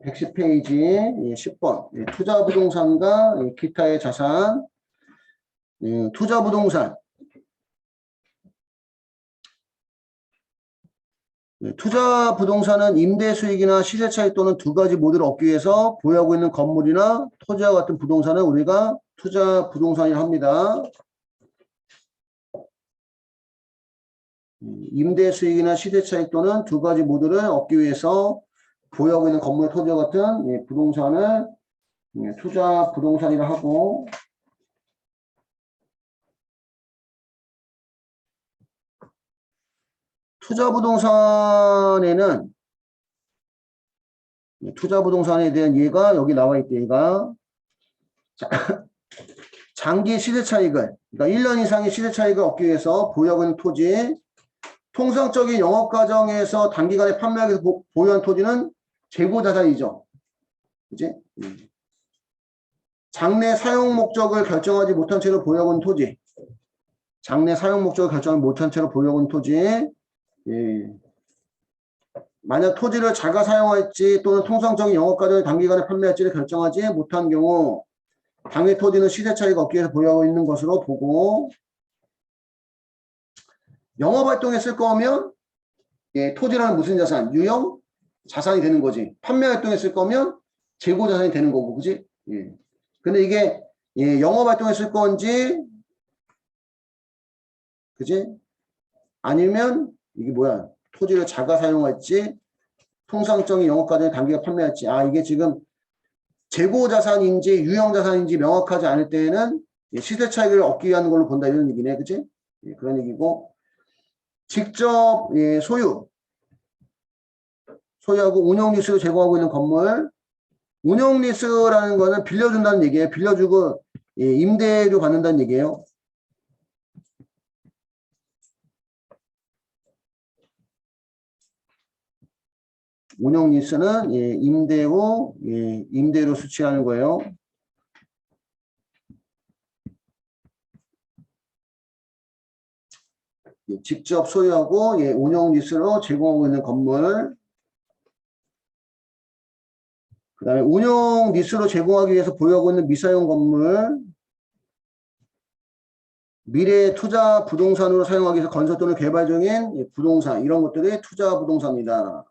110페이지 10번. 예, 투자 부동산과 예, 기타의 자산. 예, 투자 부동산. 예, 투자 부동산은 임대 수익이나 시세 차익 또는 두 가지 모두를 얻기 위해서 보유하고 있는 건물이나 토지와 같은 부동산을 우리가 투자 부동산이라 합니다. 음, 임대 수익이나 시세 차익 또는 두 가지 모두를 얻기 위해서 보유하고 있는 건물, 토지와 같은 예, 부동산을 예, 투자 부동산이라 하고. 투자 부동산에는 예, 투자 부동산에 대한 예가 여기 나와 있대 얘가. 자, 장기 시세 차익을 그러니까 1년 이상의 시세 차익을 얻기 위해서 보유하고 있는 토지. 통상적인 영업 과정에서 단기간에 판매하기 위해서 보- 보유한 토지는 재고 자산이죠. 그지? 음. 장래 사용 목적을 결정하지 못한 채로 보유하고 있는 토지. 장래 사용 목적을 결정하지 못한 채로 보유하고 있는 토지. 예. 만약 토지를 자가 사용할지 또는 통상적인 영업 과정에 단기간에 판매할지를 결정하지 못한 경우 당해 토지는 시세 차익을 얻기 위해서 보유하고 있는 것으로 보고 영업 활동에 쓸 거면 예, 토지라는 무슨 자산? 유형 자산이 되는 거지. 판매 활동에 쓸 거면 재고 자산이 되는 거고, 그지? 예. 근데 이게 예, 영업 활동에 쓸 건지, 그지? 아니면 이게 뭐야? 토지를 자가 사용할지, 통상적인 영업 과정에 단기가 판매할지. 아, 이게 지금 재고 자산인지 유형 자산인지 명확하지 않을 때에는 예, 시세 차익을 얻기 위한 걸로 본다 이런 얘기네, 그지? 예, 그런 얘기고. 직접 예, 소유 소유하고 운영 리스를 제공하고 있는 건물 운영 리스라는 거는 빌려준다는 얘기예요. 빌려주고 예, 임대료 받는다는 얘기예요. 운영 리스는 예, 임대로 예, 임대료 수취하는 거예요. 예, 직접 소유하고 예, 운영 리스로 제공하고 있는 건물 그 다음에 운영 리스로 제공하기 위해서 보유하고 있는 미사용 건물 미래 투자 부동산으로 사용하기 위해서 건설 또는 개발 중인 예, 부동산 이런 것들이 투자 부동산입니다.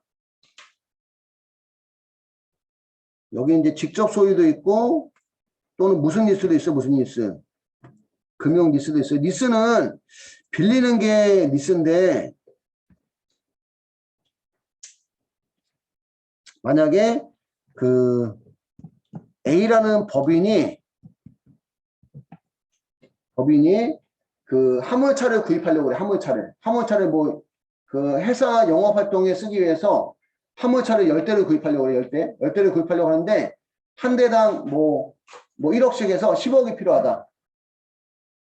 여기 이제 직접 소유도 있고 또는 무슨 리스도 있어 무슨 리스 금융 리스도 있어요. 리스는 빌리는 게 리스인데 만약에 그 A라는 법인이 법인이 그 화물차를 구입하려고 그래 화물차를. 화물차를 뭐 그 회사 영업 활동에 쓰기 위해서 화물차를 열 대를 구입하려고 그래 열대. 열 대를 구입하려고 하는데 한 대당 뭐뭐 1억씩 해서 10억이 필요하다.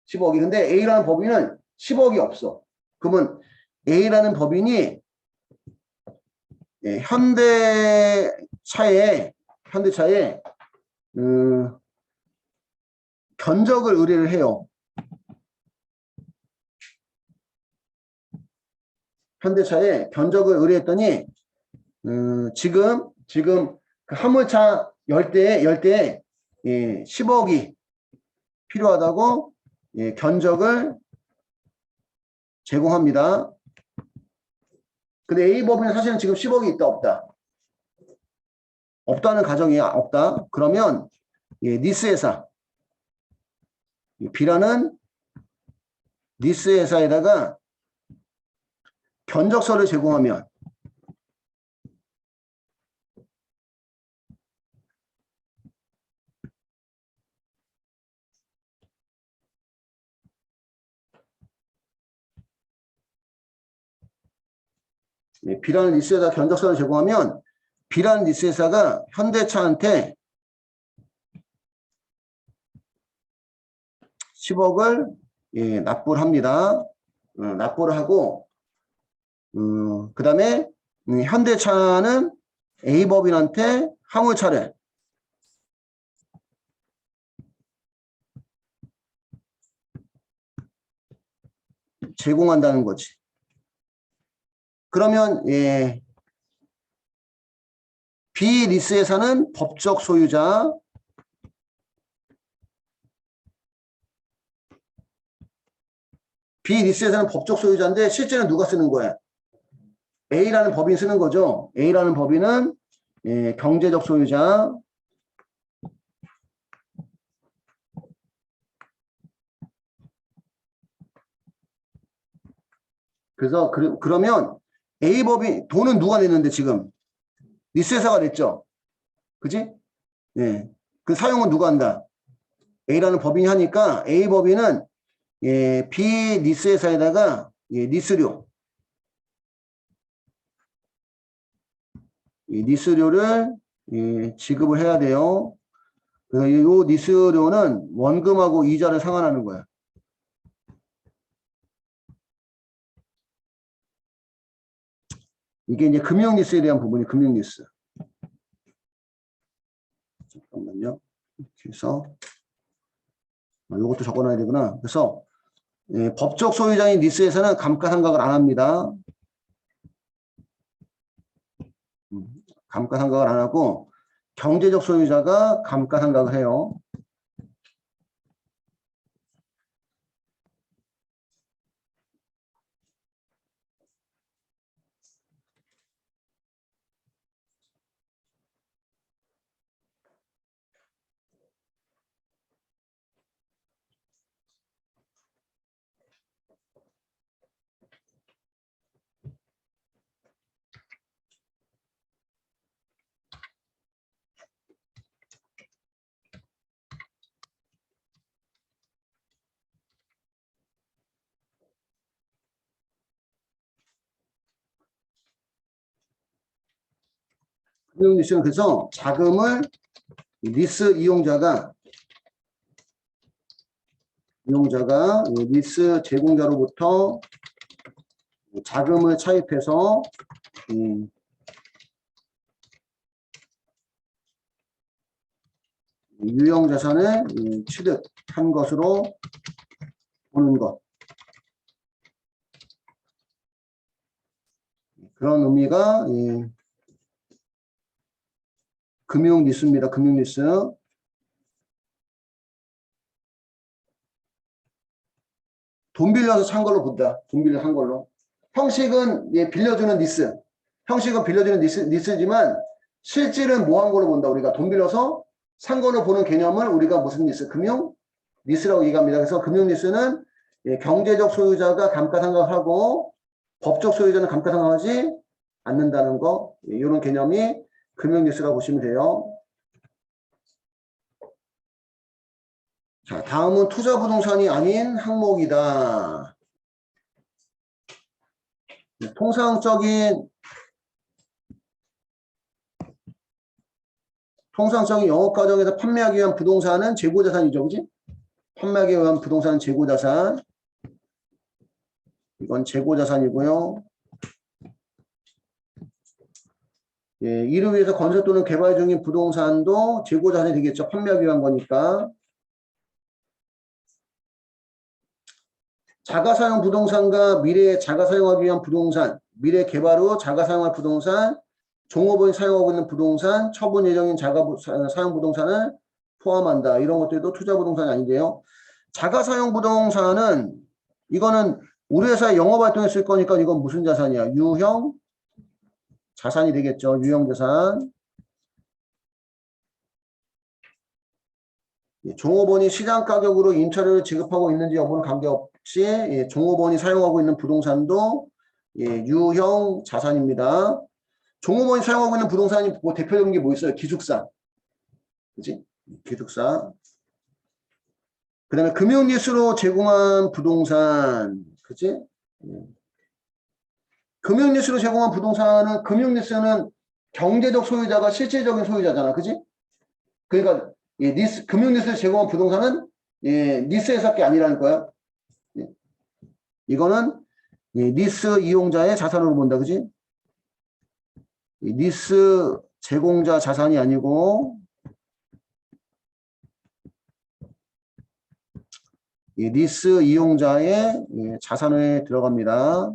10억이. 근데 A라는 법인은 10억이 없어. 그러면 A라는 법인이 예, 현대차에 현대차에 음, 견적을 의뢰를 해요. 현대차에 견적을 의뢰했더니 음, 지금 지금 그 화물차 10대에 10대에 예, 10억이 필요하다고 예, 견적을 제공합니다. 근데 A 법인은 사실은 지금 10억이 있다 없다. 없다는 가정이야 없다. 그러면 예, 니스 회사 이 B라는 니스 회사에다가 견적서를 제공하면 예, B라는 리스 회사 견적서를 제공하면 B라는 리스 회사가 현대차한테 10억을 예, 납부를 합니다. 어, 납부를 하고 음, 그 다음에 현대차는 A법인한테 화물차를 제공한다는 거지. 그러면 예, 비리스회사는 법적 소유자. 비리스회사는 법적 소유자인데 실제는 누가 쓰는 거야? A라는 법인 쓰는 거죠. A라는 법인은 예, 경제적 소유자. 그래서 그, 그러면 A 법인 돈은 누가 냈는데 지금 리스 회사가 냈죠. 그지? 예. 그 사용은 누가 한다? A라는 법인이 하니까 A 법인은 예, B 리스 회사에다가 예, 리스료 이 리스료를 예, 지급을 해야 돼요. 그래서 이 리스료는 원금하고 이자를 상환하는 거야. 이게 이제 금융 리스에 대한 부분이 금융 리스. 잠깐만요. 이렇게 해서 아, 이것도 적어놔야 되구나. 그래서 예, 법적 소유자인 리스에서는 감가상각을 안 합니다. 음, 감가상각을 안 하고 경제적 소유자가 감가상각을 해요. 그래서 자금을 리스 이용자가 이용자가 리스 제공자로부터 자금을 차입해서 음, 유형 자산을 음, 취득한 것으로 보는 것. 그런 의미가 예, 금융 리스입니다. 금융 리스. 돈 빌려서 산 걸로 본다. 돈 빌려 산 걸로. 형식은 예, 빌려주는 리스. 형식은 빌려주는 리스, 리스지만 실질은 뭐 한 걸로 본다. 우리가 돈 빌려서 산 걸로 보는 개념을 우리가 무슨 리스? 금융 리스라고 얘기합니다. 그래서 금융 리스는 예, 경제적 소유자가 감가상각하고 법적 소유자는 감가상각하지 않는다는 거 예, 이런 개념이 금융뉴스라고 보시면 돼요. 자, 다음은 투자 부동산이 아닌 항목이다. 네, 통상적인 통상적인 영업 과정에서 판매하기 위한 부동산은 재고 자산이죠, 그지? 판매하기 위한 부동산은 재고 자산. 이건 재고 자산이고요. 예, 이를 위해서 건설 또는 개발 중인 부동산도 재고 자산이 되겠죠. 판매하기 위한 거니까. 자가 사용 부동산과 미래에 자가 사용하기 위한 부동산, 미래 개발 후 자가 사용할 부동산, 종업원이 사용하고 있는 부동산, 처분 예정인 자가 부- 사- 사용 부동산을 포함한다. 이런 것들도 투자 부동산이 아닌데요. 자가 사용 부동산은 이거는 우리 회사에 영업 활동했을 거니까 이건 무슨 자산이야? 유형 자산이 되겠죠. 유형 자산. 예, 종업원이 시장 가격으로 임차료를 지급하고 있는지 여부는 관계없이 예, 종업원이 사용하고 있는 부동산도 예, 유형 자산입니다. 종업원이 사용하고 있는 부동산이 뭐 대표적인 게 뭐 있어요? 기숙사. 그지? 기숙사. 그 다음에 금융리스로 제공한 부동산. 그지? 예. 금융리스로 제공한 부동산은 금융리스는 경제적 소유자가 실질적인 소유자잖아. 그지? 그러니까 예, 리스, 금융리스를 제공한 부동산은 예, 리스회사께 아니라는 거야. 예. 이거는 예, 리스 이용자의 자산으로 본다. 그지? 이 리스 제공자 자산이 아니고 이 리스 이용자의 예, 자산에 들어갑니다.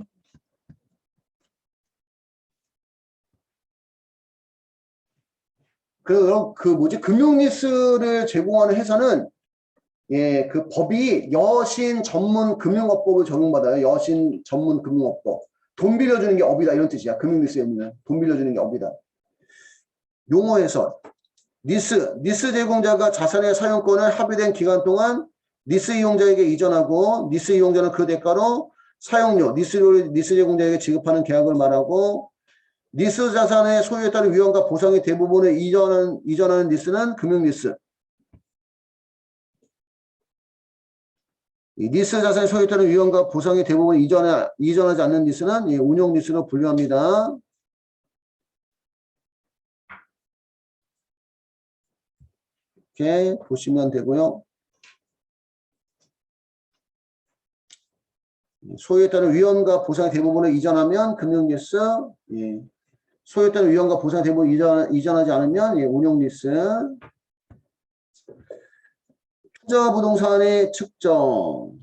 그, 그 뭐지? 금융리스를 제공하는 회사는 예, 그 법이 여신 전문 금융업법을 적용받아요. 여신 전문 금융업법. 돈 빌려주는 게 업이다. 이런 뜻이야. 금융리스 의미는. 돈 빌려주는 게 업이다. 용어 해설. 리스, 리스 제공자가 자산의 사용권을 합의된 기간 동안 리스 이용자에게 이전하고 리스 이용자는 그 대가로 사용료, 리스료를 리스 제공자에게 지급하는 계약을 말하고 리스 자산의 소유에 따른 위험과 보상의 대부분을 이전하는, 이전하는 리스는 금융리스. 이 리스 자산의 소유에 따른 위험과 보상의 대부분을 이전하, 이전하지 않는 리스는 이 운용 리스로 분류합니다. 이렇게 보시면 되고요. 소유에 따른 위험과 보상의 대부분을 이전하면 금융리스, 예. 따른 위험과 보상의 대부분을 이전, 이전하지 않으면 예, 운용리스, 투자 부동산의 측정,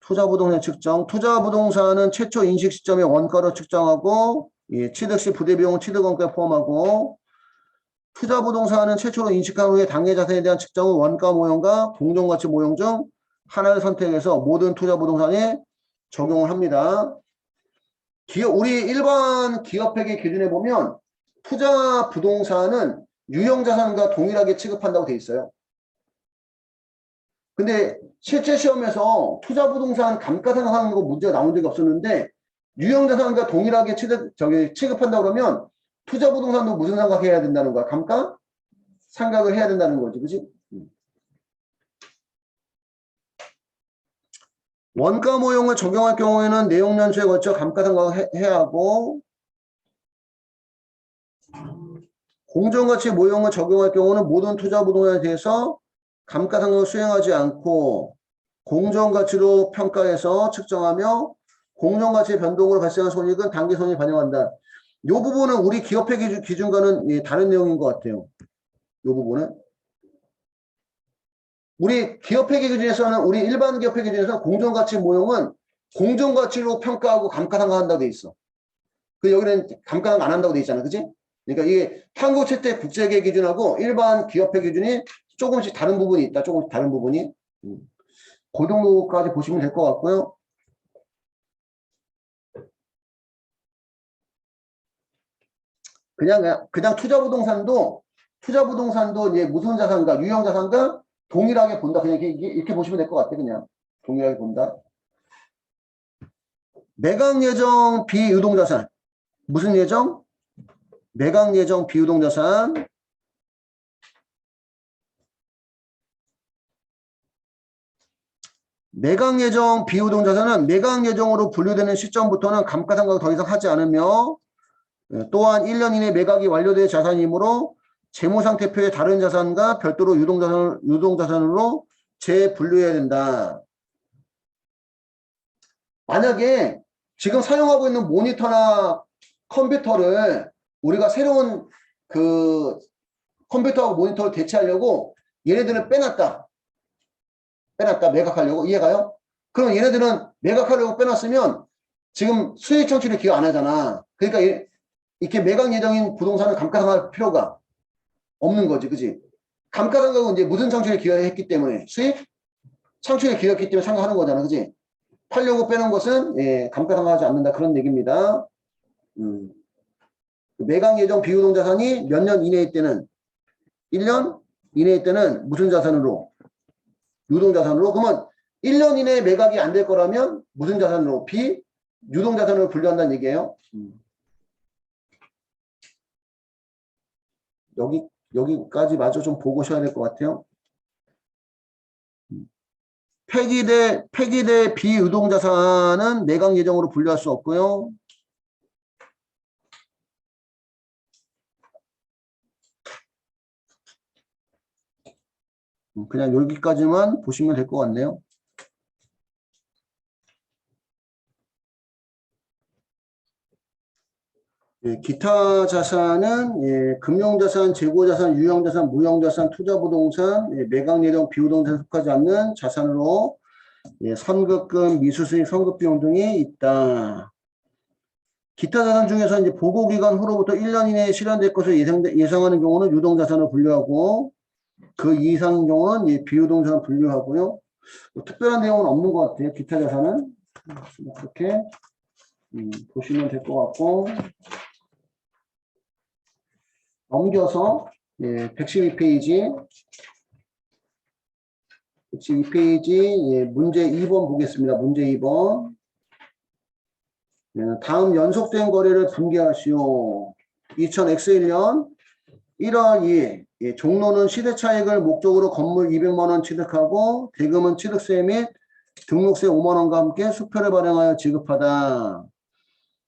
투자 부동산의 측정, 투자 부동산은 최초 인식 시점의 원가로 측정하고 예, 취득 시 부대 비용은 취득 원가에 포함하고 투자 부동산은 최초로 인식한 후에 당해 자산에 대한 측정은 원가 모형과 공정가치 모형 중 하나를 선택해서 모든 투자 부동산에 적용을 합니다. 기업, 우리 일반 기업회계 기준에 보면 투자 부동산은 유형 자산과 동일하게 취급한다고 돼 있어요. 근데 실제 시험에서 투자 부동산 감가상각하는 거 문제가 나온 적이 없었는데 유형 자산과 동일하게 취득, 저기 취급한다 그러면 투자 부동산도 무슨 상각해야 된다는 거야? 감가? 상각을 해야 된다는 거지, 그지? 원가 모형을 적용할 경우에는 내용 연수에 걸쳐 감가상각을 해야 하고 공정가치 모형을 적용할 경우는 모든 투자 부동산에 대해서 감가상각을 수행하지 않고 공정가치로 평가해서 측정하며 공정가치의 변동으로 발생한 손익은 단기 손익이 반영한다. 이 부분은 우리 기업회 기준, 기준과는 예, 다른 내용인 것 같아요. 이 부분은. 우리 기업회 기준에서는 우리 일반 기업회 기준에서 공정가치 모형은 공정가치로 평가하고 감가상각한다고 돼 있어. 그 여기는 감가상각 안 한다고 돼 있잖아, 그지? 그러니까 이게 한국 최대 국제계 기준하고 일반 기업회 기준이 조금씩 다른 부분이 있다. 조금씩 다른 부분이. 음. 그 정도까지 보시면 될 것 같고요. 그냥 그냥 투자 부동산도 투자 부동산도 이제 무슨 자산가 유형 자산과 동일하게 본다. 그냥 이렇게, 이렇게 보시면 될 것 같아. 그냥 동일하게 본다. 매각 예정 비유동 자산 무슨 예정? 매각 예정 비유동 자산 매각 예정 비유동 자산은 매각 예정으로 분류되는 시점부터는 감가상각을 더 이상 하지 않으며 예, 또한 1년 이내 매각이 완료된 자산이므로 재무상태표의 다른 자산과 별도로 유동자산, 유동자산으로 재분류해야 된다. 만약에 지금 사용하고 있는 모니터나 컴퓨터를 우리가 새로운 그 컴퓨터하고 모니터를 대체하려고 얘네들은 빼놨다. 빼놨다. 매각하려고. 이해가요? 그럼 얘네들은 매각하려고 빼놨으면 지금 수익 창출을 기여 안 하잖아. 그러니까 이렇게 매각 예정인 부동산을 감가상각할 필요가 없는 거지, 그지? 감가상각은 이제 무슨 창출에 기여했기 때문에 수익 창출에 기여했기 때문에 상각하는 거잖아, 그지? 팔려고 빼는 것은 예, 감가상각하지 않는다 그런 얘기입니다. 음. 매각 예정 비유동 자산이 몇 년 이내일 때는 1년 이내일 때는 무슨 자산으로 유동 자산으로 그러면 1년 이내에 매각이 안 될 거라면 무슨 자산으로 비 유동 자산으로 분류한다는 얘기예요. 음. 여기 여기까지 마저 좀 보고 오셔야 될 것 같아요. 폐기대 폐기대 비유동 자산은 매각 예정으로 분류할 수 없고요. 음, 그냥 여기까지만 보시면 될 것 같네요. 예, 기타 자산은 예, 금융자산, 재고자산, 유형자산, 무형자산, 투자부동산, 예, 매각예정, 비유동산 속하지 않는 자산으로 예, 선급금, 미수수익, 선급비용 등이 있다. 기타 자산 중에서 이제 보고 기간 후로부터 1년 이내에 실현될 것을 예상, 예상하는 경우는 유동자산을 분류하고 그 이상인 경우는 이 비유동자산을 분류하고요. 뭐 특별한 내용은 없는 것 같아요. 기타 자산은 뭐 그렇게 음, 보시면 될 것 같고 넘겨서 예, 112페이지 112페이지 예, 문제 2번 보겠습니다. 문제 2번 예, 다음 연속된 거래를 분개하시오. 2000X1년 1월 2일 예, 종로는 시대차익을 목적으로 건물 200만원 취득하고 대금은 취득세 및 등록세 5만원과 함께 수표를 발행하여 지급하다.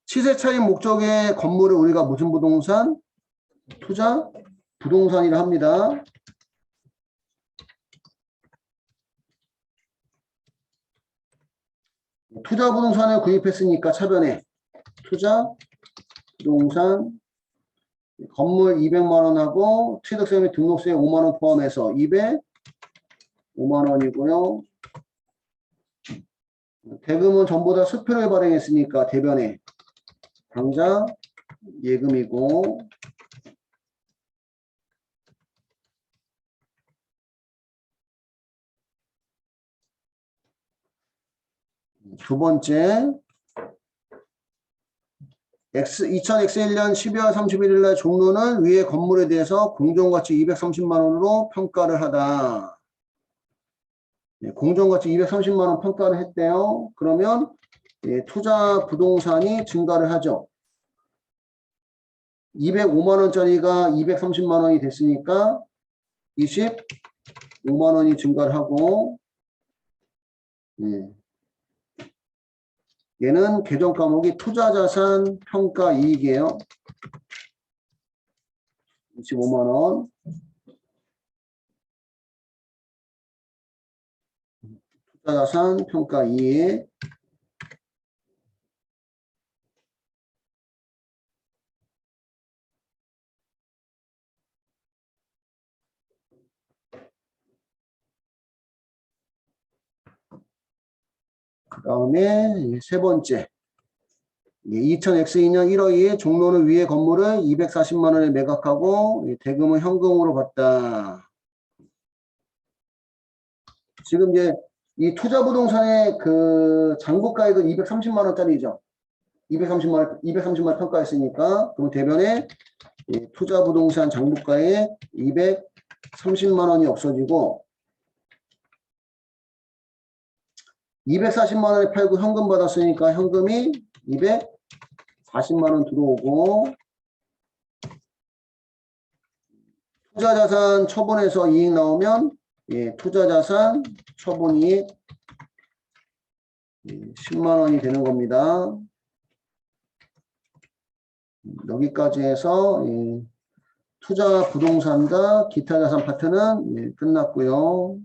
시세차익 목적의 건물을 우리가 무슨 부동산? 투자? 부동산이라 합니다. 투자 부동산을 구입했으니까 차변에 투자 부동산 건물 200만 원하고 취득세 및 등록세 5만 원 포함해서 205만 원이고요. 대금은 전부 다 수표를 발행했으니까 대변에 당장 예금이고 두 번째 X, 2000X1년 12월 31일 날 종로는 위의 건물에 대해서 공정가치 230만 원으로 평가를 하다. 네, 공정가치 230만 원 평가를 했대요. 그러면 예, 투자 부동산이 증가를 하죠. 205만 원짜리가 230만 원이 됐으니까 25만 원이 증가를 하고 예. 얘는 계정 과목이 투자자산 평가 이익이에요. 25만 원. 투자자산 평가 이익. 그 다음에 세 번째 2000X2년 1월 2일 종로는 위에 건물을 240만 원에 매각하고 이 대금은 현금으로 받다. 지금 이제 이 투자 부동산의 그 장부가액은 230만 원짜리죠. 230만 원, 230만 원 평가했으니까 그럼 대변에 이 투자 부동산 장부가액 230만 원이 없어지고 240만 원에 팔고 현금 받았으니까 현금이 240만 원 들어오고 투자자산 처분해서 이익 나오면 예, 투자자산 처분이익 예, 10만 원이 되는 겁니다. 여기까지 해서 예, 투자 부동산과 기타 자산 파트는 예, 끝났고요.